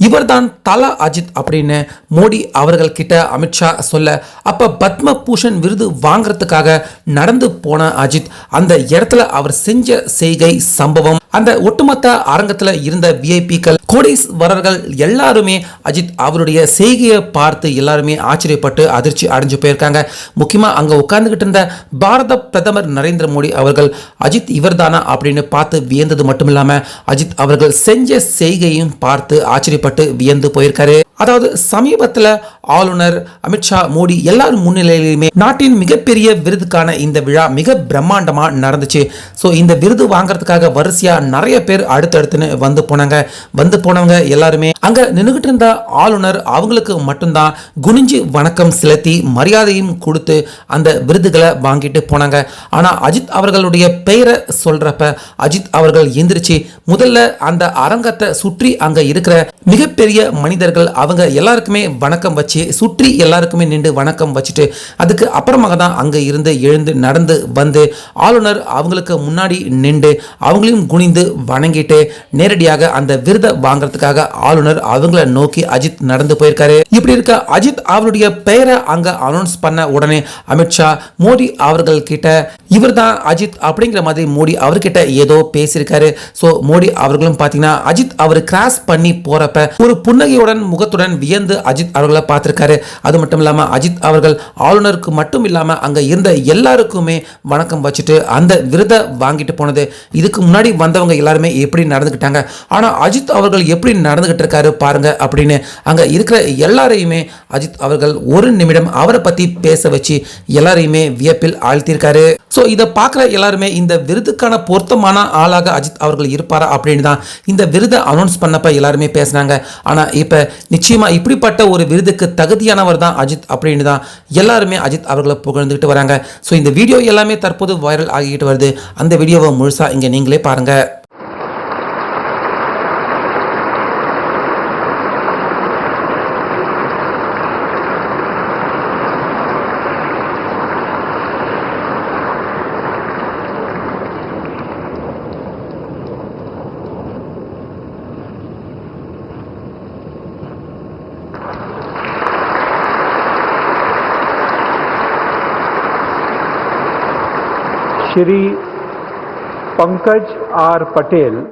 இவர்தான் தலா அஜித் அப்படின்னு மோடி அவர்கள் கிட்ட அமித்ஷா சொல்ல அப்ப பத்ம பூஷன் விருது வாங்குறதுக்காக நடந்து போன அஜித் அந்த இடத்துல அவர் செஞ்ச செய்கை சம்பவம் அந்த ஒட்டுமொத்த அரங்கத்தில் இருந்த விஐபிக்கள் கோடீஸ்வரர்கள் எல்லாருமே அஜித் அவருடைய செய்கையை பார்த்து எல்லாருமே ஆச்சரியப்பட்டு அதிர்ச்சி அடைஞ்சு போயிருக்காங்க. முக்கியமாக அங்கே உட்கார்ந்துக்கிட்டு இருந்த பாரத பிரதமர் நரேந்திர மோடி அவர்கள் அஜித் இவர்தானா அப்படின்னு பார்த்து வியந்தது மட்டும் இல்லாமல் அஜித் அவர்கள் செஞ்ச செய்கையும் பார்த்து ஆச்சரியப்பட்டு வியந்து போயிருக்காரு. அதாவது சமீபத்துல ஆளுநர் அமித்ஷா மோடி எல்லாரும் முன்னிலையிலுமே நாட்டின் மிகப்பெரிய விருதுக்கான இந்த விழா மிக பிரம்மாண்டமாக நடந்துச்சு. ஸோ இந்த விருது வாங்குறதுக்காக வரிசையா நிறைய பேர் அடுத்தடுத்துன்னு வந்து போனாங்க. வந்து போனவங்க எல்லாருமே அங்க நின்றுகிட்டு இருந்த ஆளுநர் அவங்களுக்கு மட்டும்தான் குனிஞ்சு வணக்கம் செலுத்தி மரியாதையும் கொடுத்து அந்த விருதுகளை வாங்கிட்டு போனாங்க. ஆனா அஜித் அவர்களுடைய பெயரை சொல்றப்ப அஜித் அவர்கள் எந்திரிச்சு முதல்ல அந்த அரங்கத்தை சுற்றி அங்க இருக்கிற மிகப்பெரிய மனிதர்கள் அவங்க எல்லாருக்குமே வணக்கம் வச்சு சுற்றி எல்லாருக்குமே நின்று வணக்கம் வச்சுட்டு அதுக்கு அப்புறமாக தான் அங்க இருந்து எழுந்து நடந்து வந்து ஆளுநர் அவங்களுக்கு முன்னாடி நின்று அவங்களையும் குனிந்து வணங்கிட்டு நேரடியாக அந்த விருதை வாங்குறதுக்காக ஆளுநர் அவங்கள நோக்கி அஜித் நடந்து போயிருக்காரு. இப்படி இருக்க அஜித் அவருடைய பெயரை அங்க அனௌன்ஸ் பண்ண உடனே அமித்ஷா மோடி அவர்கள் கிட்ட இவர்தான் அஜித் அப்படிங்கிற மாதிரி மோடி அவர்கிட்ட ஏதோ பேசியிருக்காரு. ஸோ மோடி அவர்களும் பார்த்தீங்கன்னா அஜித் அவர் கிராஸ் பண்ணி போறப்ப ஒரு புன்னகையுடன் முகத்துடன் வியந்து அஜித் அவர்களை பார்த்துருக்காரு. அது மட்டும் இல்லாமல் அஜித் அவர்கள் ஆளுநருக்கு மட்டும் இல்லாமல் அங்கே இருந்த எல்லாருக்குமே வணக்கம் வச்சுட்டு அந்த விருதை வாங்கிட்டு போனது. இதுக்கு முன்னாடி வந்தவங்க எல்லாருமே எப்படி நடந்துக்கிட்டாங்க? ஆனால் அஜித் அவர்கள் எப்படி நடந்துக்கிட்டு இருக்காரு பாருங்க அப்படின்னு அங்கே இருக்கிற எல்லாரையுமே அஜித் அவர்கள் ஒரு நிமிடம் அவரை பற்றி பேச வச்சு எல்லாரையுமே வியப்பில் ஆழ்த்தியிருக்காரு. ஸோ இதை பார்க்குற எல்லாருமே இந்த விருதுக்கான பொருத்தமான ஆளாக அஜித் அவர்கள் இருப்பாரா அப்படின்னு தான் இந்த விருதை அனௌன்ஸ் பண்ணப்ப எல்லாருமே பேசினாங்க. ஆனால் இப்போ நிச்சயம் நிச்சயமாக இப்படிப்பட்ட ஒரு விருதுக்கு தகுதியானவர் தான் அஜித் அப்படின்னு தான் எல்லாருமே அஜித் அவர்களை புகழ்ந்துக்கிட்டு வராங்க. ஸோ இந்த வீடியோ எல்லாமே தற்போது வைரல் ஆகிக்கிட்டு வருது. அந்த வீடியோவை முழுசாக இங்கே நீங்களே பாருங்கள் श्री पंकज आर पटेल